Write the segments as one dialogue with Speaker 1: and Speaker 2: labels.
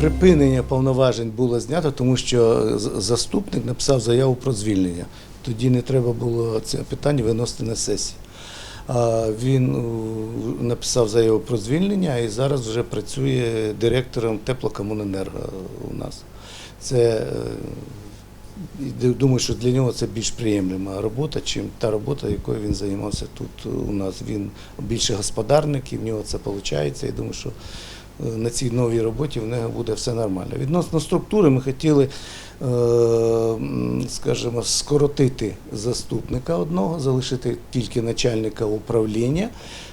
Speaker 1: Припинення повноважень було знято, тому що заступник написав заяву про звільнення. Тоді не треба було це питання виносити на сесію. Він написав заяву про звільнення і зараз вже працює директором теплокомуненерго у нас. Це е, думаю, що для нього це більш приємлива робота, чим та робота, якою він займався тут у нас. Він більше господарник, і в нього це виходить. Я думаю, що на цій новій роботі в нього буде все нормально. Відносно структури ми хотіли, е, скажімо, скоротити заступника одного, залишити тільки начальника управління.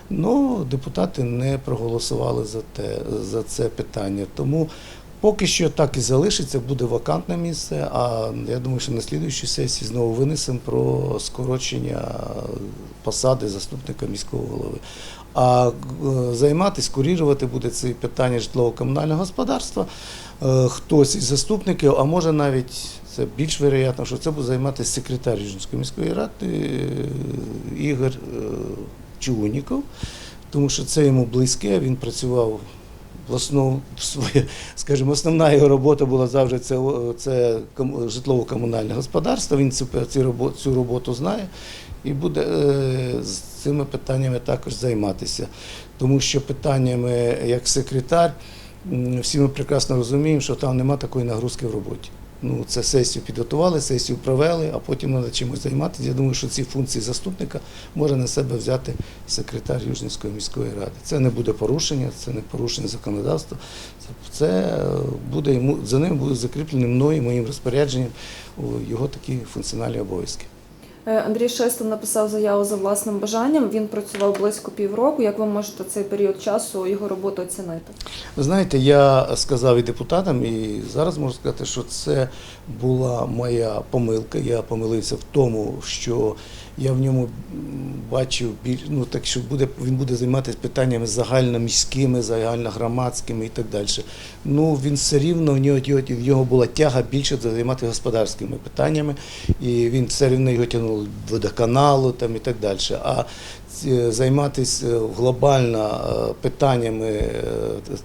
Speaker 1: Ну, депутати не проголосували за, те, за це питання. Тому поки що так і залишиться, буде вакантне місце. А я думаю, що на слідуючій сесії знову винесемо про скорочення посади заступника міського голови. А е, займатися, курірувати буде це питання житлово-комунального господарства. е, Хтось із заступників, а може навіть це більш вероятно, що це буде займатися секретар Южницької міської ради е, Ігор Чугуніков, тому що це йому близьке, він працював в основ, своє, скажімо, основна його робота була завжди це, це житлово-комунальне господарство. Він цю, цю роботу знає і буде е, з цими питаннями також займатися. Тому що питаннями як секретар, всі ми прекрасно розуміємо, що там нема такої нагрузки в роботі. Ну, це сесію підготували, сесію провели, а потім треба чимось займатися. Я думаю, що ці функції заступника може на себе взяти секретар Южнівської міської ради. Це не буде порушення, це не порушення законодавства. Це- е, буде йому за ним буде закріплені мною, моїм розпорядженням його такі функціональні обов'язки.
Speaker 2: Е, Андрій Шестов написав заяву за власним бажанням. Він працював близько півроку. Як ви можете цей період часу його роботу оцінити?
Speaker 1: Ви знаєте, я сказав і депутатам, і зараз можу сказати, що це була моя помилка. Я помилився в тому, що я в ньому бачив ну так що буде він буде займатися питаннями загальноміськими, загальногромадськими і так далі. Ну він все рівно в нього в нього була тяга більше займатися господарськими питаннями, і він все рівно його тягнув до водоканалу там і так далі. А займатися глобально е, питаннями, е,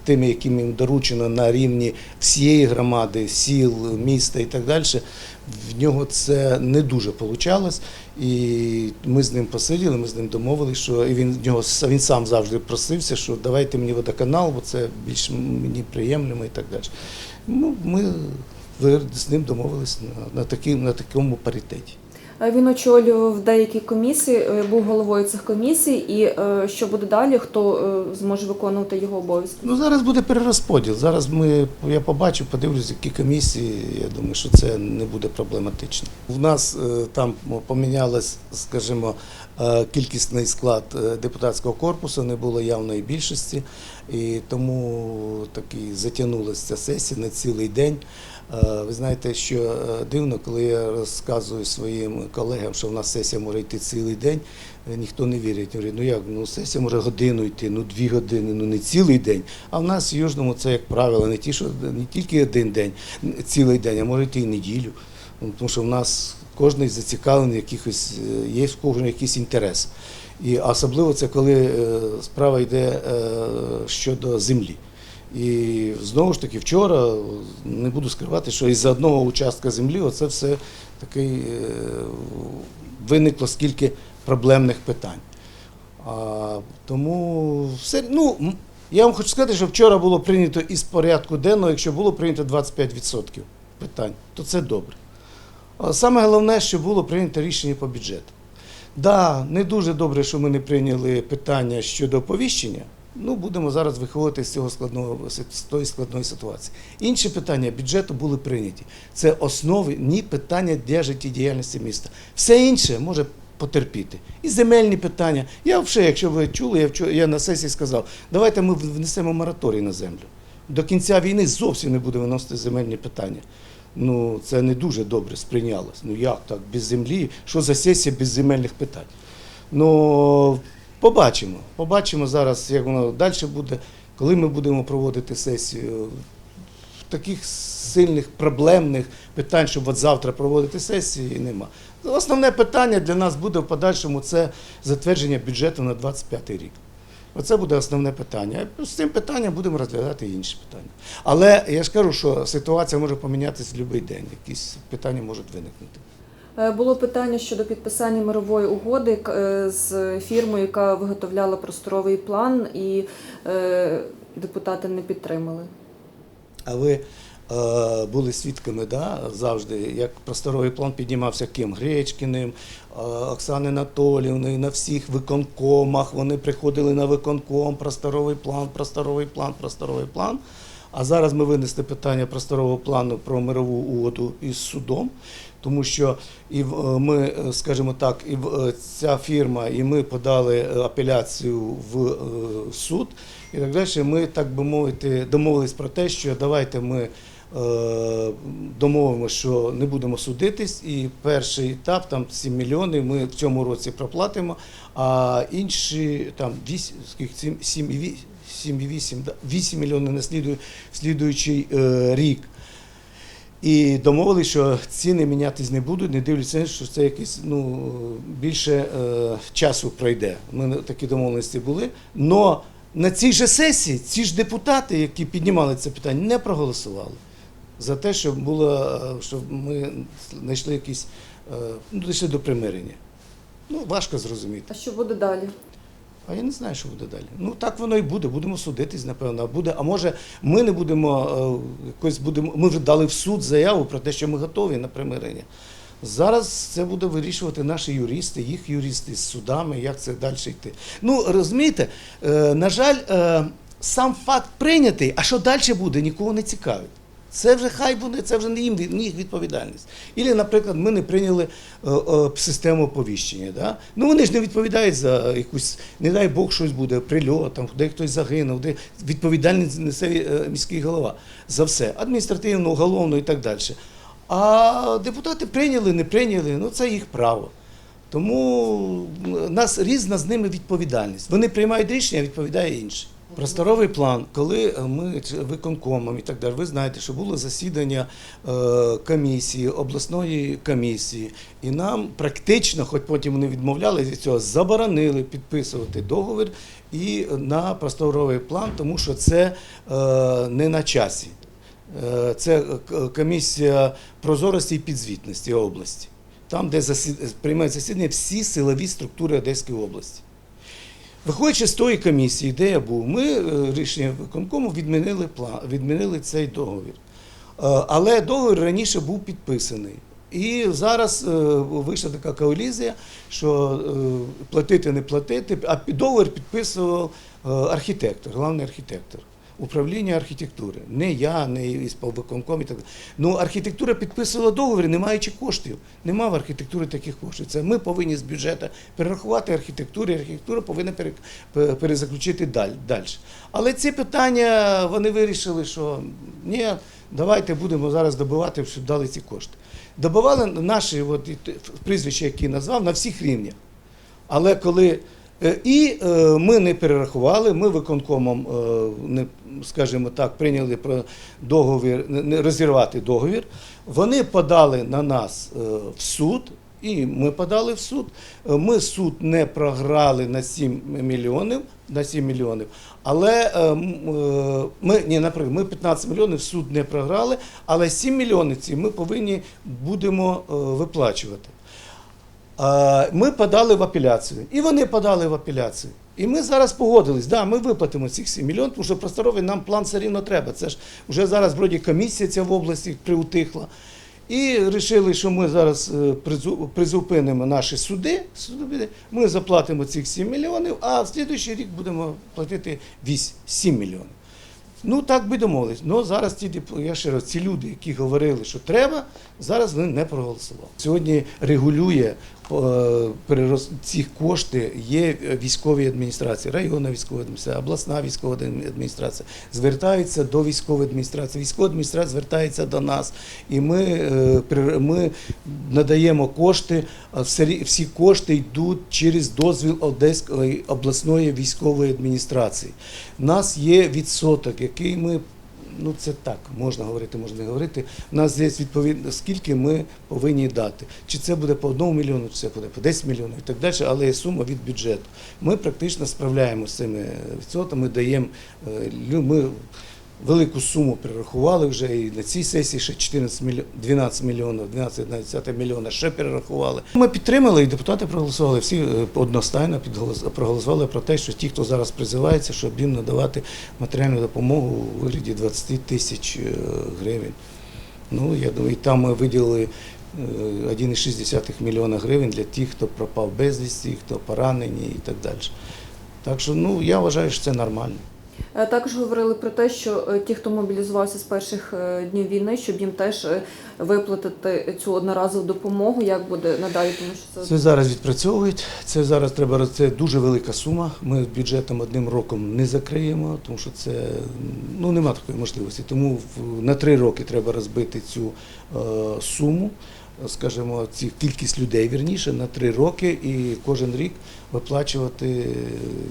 Speaker 1: тими, якими їм доручено на рівні всієї громади, сіл, міста і так далі, в нього це не дуже вийшло. І ми з ним посиділи, ми з ним домовилися, що і він нього він сам завжди просився, що давайте мені водоканал, бо це більш мені приємно і так далі. Ну, ми з ним домовилися на, на, такі, на такому паритеті.
Speaker 2: Е, Він очолював деякі комісії, е, був головою цих комісій. І е, що буде далі? Хто зможе виконувати його обов'язки?
Speaker 1: Ну зараз буде перерозподіл. Зараз ми я побачу, подивлюсь, які комісії. Я думаю, що це не буде проблематично. У нас там помінялась, скажімо, кількісний склад депутатського корпусу, не було явної більшості, і тому таки затягнулася ця сесія на цілий день. Е, Ви знаєте, що е, дивно, коли я розказую своїм колегам, що в нас сесія може йти цілий день, е, ніхто не вірить. Говорить, ну як, ну сесія може годину йти, ну дві години, ну не цілий день. А в нас в Южному це, як правило, не ті, що не тільки один день, цілий день, а може йти і неділю. Ну, Тому що в нас кожен зацікавлений якихось, є в кожного якийсь інтерес. І особливо це коли е, справа йде е, щодо землі. І знову ж таки, вчора не буду скривати, що із-за одного участка землі оце все такий е, виникло скільки проблемних питань. А, тому все, ну, я вам хочу сказати, що вчора було прийнято із порядку денного, якщо було прийнято 25% питань, то це добре. А саме головне, що було прийнято рішення по бюджету. Да, не дуже добре, що ми не прийняли питання щодо оповіщення. Ну, будемо зараз виходити з цього складного з тої складної ситуації. Інші питання бюджету були прийняті. Це основні питання для життєдіяльності міста. Все інше може потерпіти. І земельні питання. Я взагалі, якщо ви чули, я вчора я на сесії сказав, давайте ми внесемо мораторій на землю. До кінця війни зовсім не буде виносити земельні питання. Ну, це не дуже добре сприйнялось. Ну як так, без землі? Що за сесія без земельних питань? Ну, побачимо. Побачимо зараз, як воно далі буде, коли ми будемо проводити сесію. Таких сильних проблемних питань, щоб от завтра проводити сесії, нема. Основне питання для нас буде в подальшому це затвердження бюджету на 25 рік. Оце буде основне питання. З цим питанням будемо розглядати інші питання. Але я ж кажу, що ситуація може помінятися в будь-який день. Якісь питання можуть виникнути.
Speaker 2: Е, Було питання щодо підписання мирової угоди е, з фірмою, яка виготовляла просторовий план, і е, депутати не підтримали.
Speaker 1: А ви були свідками да, завжди, як просторовий план піднімався ким? Гречкіним, е, Оксани Анатоліївною, на всіх виконкомах. Вони приходили на виконком, просторовий план, просторовий план, просторовий план. А зараз ми винесли питання просторового плану про мирову угоду із судом, тому що і е, ми, е, скажімо так, і е, ця фірма, і ми подали е, апеляцію в е, суд. І так далі. Ми, так би мовити, домовились про те, що давайте ми е, домовимося, що не будемо судитись, і перший етап, там 7 мільйонів, ми в цьому році проплатимо, а інші там 8, скільки, 7, 7,8, 7,8, да, 8 мільйонів на слідуючий, слідуючий е, рік. І домовилися, що ціни мінятись не будуть, не дивлячись, що це якесь ну, більше е, часу пройде. Ми такі домовленості були. Но на цій же сесії ці ж депутати, які піднімали це питання, не проголосували за те, щоб було, щоб ми знайшли якісь, е, ну, дійшли до примирення. Ну, важко зрозуміти.
Speaker 2: А що буде далі?
Speaker 1: А я не знаю, що буде далі. Ну так воно і буде. Будемо судитись, напевно. А буде. А може, ми не будемо е, якось будемо. Ми вже дали в суд заяву про те, що ми готові на примирення. Зараз це буде вирішувати наші юристи, їх юристи з судами, як це далі йти. Ну розумієте, е, на жаль, сам факт прийнятий, а що далі буде, нікого не цікавить. Це вже хай буде, це вже не їм не їх відповідальність. Ілі, наприклад, ми не прийняли е, е, систему оповіщення. Да? Ну вони ж не відповідають за якусь, не дай Бог, щось буде, прильот, там, де хтось загинув, де відповідальність несе е, міський голова за все, адміністративно, уголовно і так далі. А депутати прийняли, не прийняли, ну це їх право. Тому нас різна з ними відповідальність. Вони приймають рішення, а відповідає інший. Просторовий план, коли е, ми виконкомом і так далі, ви знаєте, що було засідання е, комісії, обласної комісії, і нам практично, хоч потім вони відмовляли від цього, заборонили підписувати договір і на просторовий план, тому що це е, не на часі. Це комісія прозорості і підзвітності області, там, де приймають засідання всі силові структури Одеської області. Виходячи з тої комісії, де я був, ми рішення рішенням виконкому відмінили план, відмінили цей договір. Е, Але договір раніше був підписаний. І зараз е, вийшла така коалізія, що е, платити не платити, а договір підписував е, архітектор, головний архітектор. Управління архітектури. Не я, не ісполвиконком і так далі. Ну, архітектура підписувала договір, не маючи коштів. Нема в архітектурі таких коштів. Це ми повинні з бюджету перерахувати архітектурі, архітектура повинна перезаключити далі. Але ці питання вони вирішили, що ні, давайте будемо зараз добивати, щоб дали ці кошти. Добивали наші от, прізвища, які назвав, на всіх рівнях. Але коли і е, ми не перерахували, ми виконкомом, е, не, скажімо так, прийняли про договір, не- розірвати договір. Вони подали на нас е, в суд, і ми подали в суд. Е, Ми суд не програли на 7 мільйонів, на 7 мільйонів. Але е, е, ми, ні, наприклад, ми 15 мільйонів суд не програли, але 7 мільйонів ці ми повинні будемо е, виплачувати. Ми подали в апеляцію, і вони подали в апеляцію. І ми зараз погодились, да, ми виплатимо цих 7 мільйонів, тому що просторовий нам план все рівно треба. Це ж вже зараз вроді комісія ця в області приутихла. І вирішили, що ми зараз е, призупинимо наші суди, ми заплатимо цих 7 мільйонів, а в слідуючий рік будемо платити 8, 7 мільйонів. Ну так би домовились. Ну зараз ті я ще раз, ці люди, які говорили, що треба, зараз вони не проголосували. Сьогодні регулює ці кошти є е, військові адміністрації, районна військова адміністрація, обласна військова адміністрація. Звертаються до військової адміністрації. Військова адміністрація звертається до нас, і ми, е, ми надаємо кошти. Всі кошти йдуть через дозвіл Одеської обласної військової адміністрації. У нас є відсоток, який ми ну це так, можна говорити, можна не говорити. У нас є відповідно, скільки ми повинні дати. Чи це буде по одному мільйону, чи це буде по 10 мільйонів і так далі, але є сума від бюджету. Ми практично справляємося з цими відсотами, даємо е, ми велику суму перерахували вже і на цій сесії ще 14 мільйон, 12 мільйонів, 12 мільйона ще перерахували. Ми підтримали і депутати проголосували. Всі е, одностайно проголосували про те, що ті, хто зараз призивається, щоб їм надавати матеріальну допомогу у вигляді 20 тисяч е, гривень. Ну, я думаю, і там ми виділили е, 1,6 мільйона гривень для тих, хто пропав безвісті, хто поранені і так далі. Так що ну, я вважаю, що це нормально.
Speaker 2: Е, Також говорили про те, що е, ті, хто мобілізувався з перших е, днів війни, щоб їм теж виплатити цю одноразову допомогу, як буде надалі, тому що це
Speaker 1: Це зараз відпрацьовують. Це зараз треба це дуже велика сума. Ми бюджетом одним роком не закриємо, тому що це ну нема такої можливості. Тому на три роки треба розбити цю е, суму, скажімо, ці кількість людей вірніше на три роки, і кожен рік виплачувати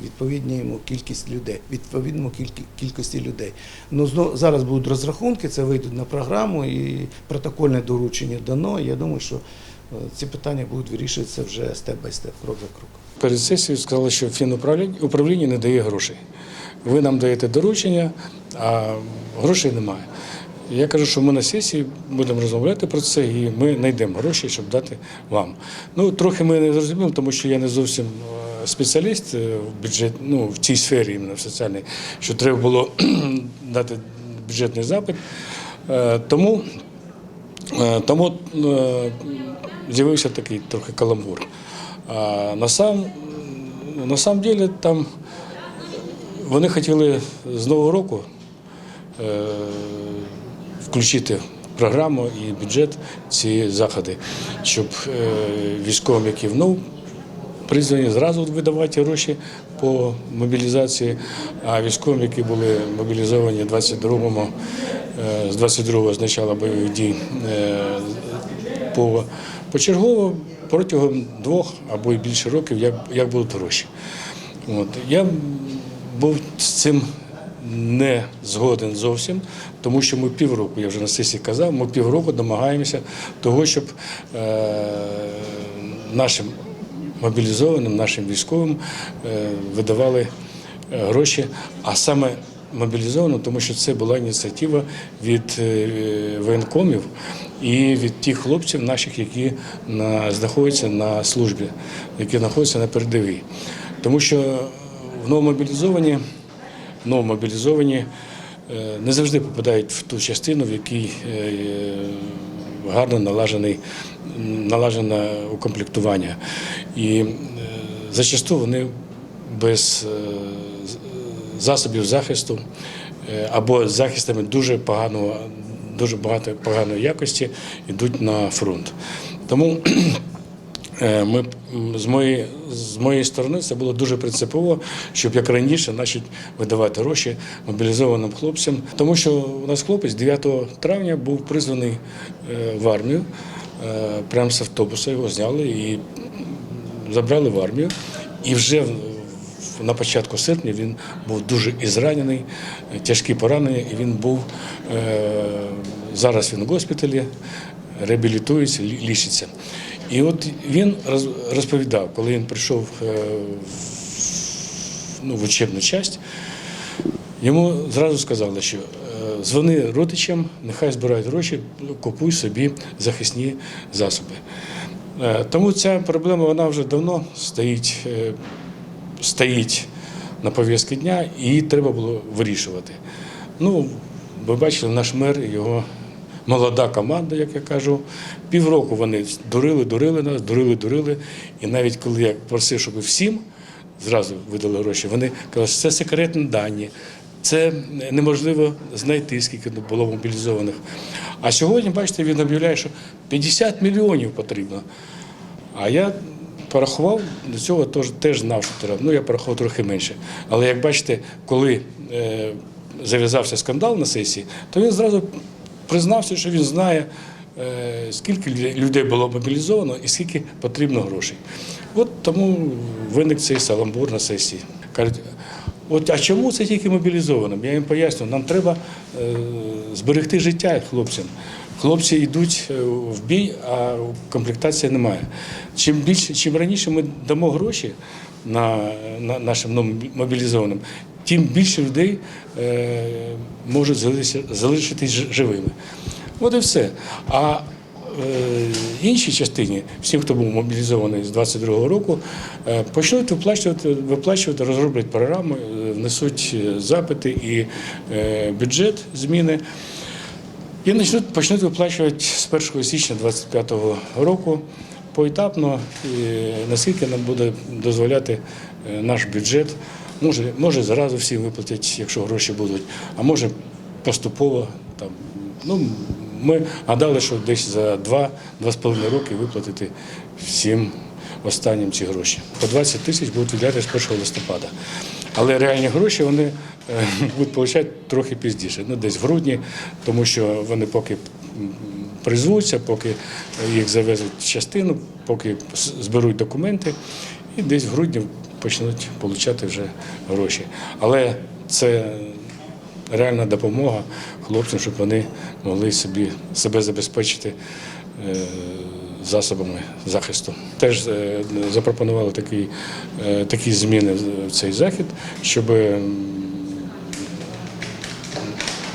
Speaker 1: відповідну кількість людей, відповідному кількі- кількості людей. Ну знов зараз будуть розрахунки, це вийдуть на програму і протокольне доручення дано. Я думаю, що Е, Ці питання будуть вирішуватися вже степ бай степ, крок за кроком.
Speaker 3: Перед сесією сказали, що фінуправління управління не дає грошей. Ви нам даєте доручення, а грошей немає. Я кажу, що ми на сесії будемо розмовляти про це, і ми знайдемо гроші, щоб дати вам. Ну, трохи ми не зрозуміли, тому що я не зовсім е, спеціаліст е, в бюджет, ну, в цій сфері, іменно в соціальній, що треба було дати бюджетний запит. Е, Тому Тому з'явився такий трохи каламбур. А на сам, на сам ділі там вони хотіли з Нового року включити програму і бюджет ці заходи, щоб е, військовим, які внов призвані зразу видавати гроші по мобілізації, а військовим, які були мобілізовані 22-му, е, з 22-го з початку бойових дій е, по, почергово протягом двох або й більше років, як, як будуть гроші. От. Я був з цим не згоден зовсім, тому що ми півроку, я вже на сесії казав, ми півроку намагаємося того, щоб е, нашим мобілізованим, нашим військовим е, видавали е, гроші, а саме мобілізованим, тому що це була ініціатива від воєнкомів і від тих хлопців наших, які на, знаходяться на службі, які знаходяться на передовій. Тому що в новомобілізовані, новомобілізовані е, не завжди попадають в ту частину, в якій е, гарно налажений, налажене укомплектування. І е, зачасту вони без засобів захисту або захистами дуже поганого, дуже багато поганої якості йдуть на фронт. Тому Ми з моєї з моєї сторони це було дуже принципово, щоб як раніше почати видавати гроші мобілізованим хлопцям. Тому що у нас хлопець 9 травня був призваний е, в армію. Е, Прямо з автобуса його зняли і забрали в армію. І вже на початку серпня він був дуже і зранений, е, тяжкі поранення, і він був е, зараз він в госпіталі, реабілітується, лі- лічиться. І от він розповідав, коли він прийшов е, ну, в учебну часть, йому зразу сказали, що е, дзвони родичам, нехай збирають гроші, купуй собі захисні засоби. Е, Тому ця проблема вона вже давно стоїть, стоїть на пов'язки дня, і її треба було вирішувати. Ну, ви бачили, наш мер, його молода команда, як я кажу. Півроку вони дурили, дурили нас, дурили, дурили. І навіть коли я просив, щоб всім зразу видали гроші, вони казали, що це секретні дані. Це неможливо знайти, скільки було мобілізованих. А сьогодні, бачите, він об'являє, що 50 мільйонів потрібно. А я порахував, до цього теж, теж знав, що треба. Ну, я порахував трохи менше. Але як бачите, коли е, зав'язався скандал на сесії, то він зразу признався, що він знає, е, скільки людей було мобілізовано і скільки потрібно грошей. От тому виник цей саламбур на сесії. Кажуть, От а чому це тільки мобілізованим? Я їм поясню, нам треба е, зберегти життя хлопцям. Хлопці йдуть е, в бій, а комплектації немає. Чим більше, чим раніше ми дамо гроші на, на нашим мобілізованим, тим більше людей е, можуть залишитись живими. От і все. А е, іншій частині, всім, хто був мобілізований з 22-го року, е, почнуть виплачувати, виплачувати, розроблять програми, внесуть запити і бюджет зміни. І почнуть, почнуть виплачувати з 1 січня 2025 року поетапно, і наскільки нам буде дозволяти наш бюджет. Може, може зразу всі виплатять, якщо гроші будуть, а може поступово. Там, ну, ми гадали, що десь за 2-2,5 роки виплатити всім останнім ці гроші. По 20 тисяч будуть виділяти з 1 листопада. Але реальні гроші вони е, будуть отримати трохи пізніше, ну десь в грудні, тому що вони поки призвуться, поки їх завезуть частину, поки зберуть документи, і десь в грудні почнуть отримати вже гроші. Але це реальна допомога хлопцям, щоб вони могли собі себе забезпечити е, засобами захисту. Теж е, запропонували такі, е, такі зміни в- цей захід, щоб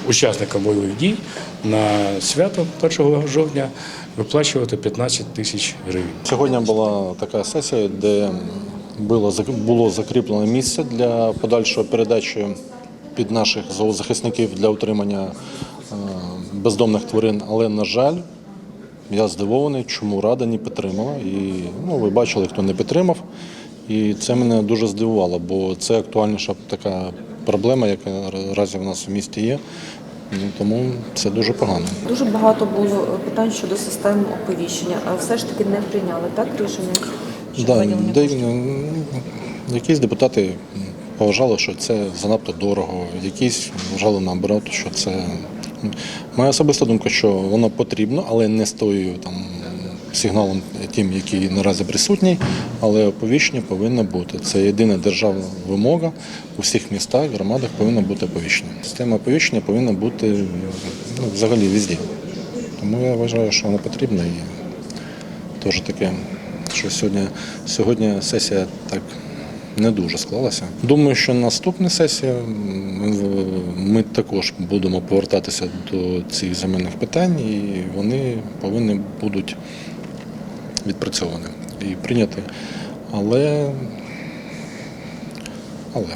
Speaker 3: учасникам бойових дій на свято 1 жовтня виплачувати 15 тисяч гривень.
Speaker 4: Сьогодні була така сесія, де було, було закріплене місце для подальшої передачі під наших зоозахисників для утримання е, бездомних тварин. Але, на жаль, я здивований, чому Рада не підтримала. І ну, ви бачили, хто не підтримав. І це мене дуже здивувало, бо це актуальніша така проблема, яка наразі в нас в місті є. Ну, тому це дуже погано.
Speaker 2: Дуже багато було питань щодо систем оповіщення, а все ж таки не прийняли так рішення? Щодо
Speaker 4: Да,
Speaker 2: виділення коштів?
Speaker 4: м, якісь депутати поважали, що це занадто дорого, якісь вважали наоборот, що це. Моя особиста думка, що воно потрібно, але не з тою там сигналом тим, який наразі присутній, але оповіщення повинно бути. Це єдина державна вимога у всіх містах, громадах повинно бути оповіщення. Система оповіщення повинна бути ну, взагалі везде. Тому я вважаю, що воно потрібно і теж таке, що сьогодні, сьогодні сесія так не дуже склалася. Думаю, що наступна сесія ми також будемо повертатися до цих земельних питань, і вони повинні будуть відпрацьовані і прийняті. Але, але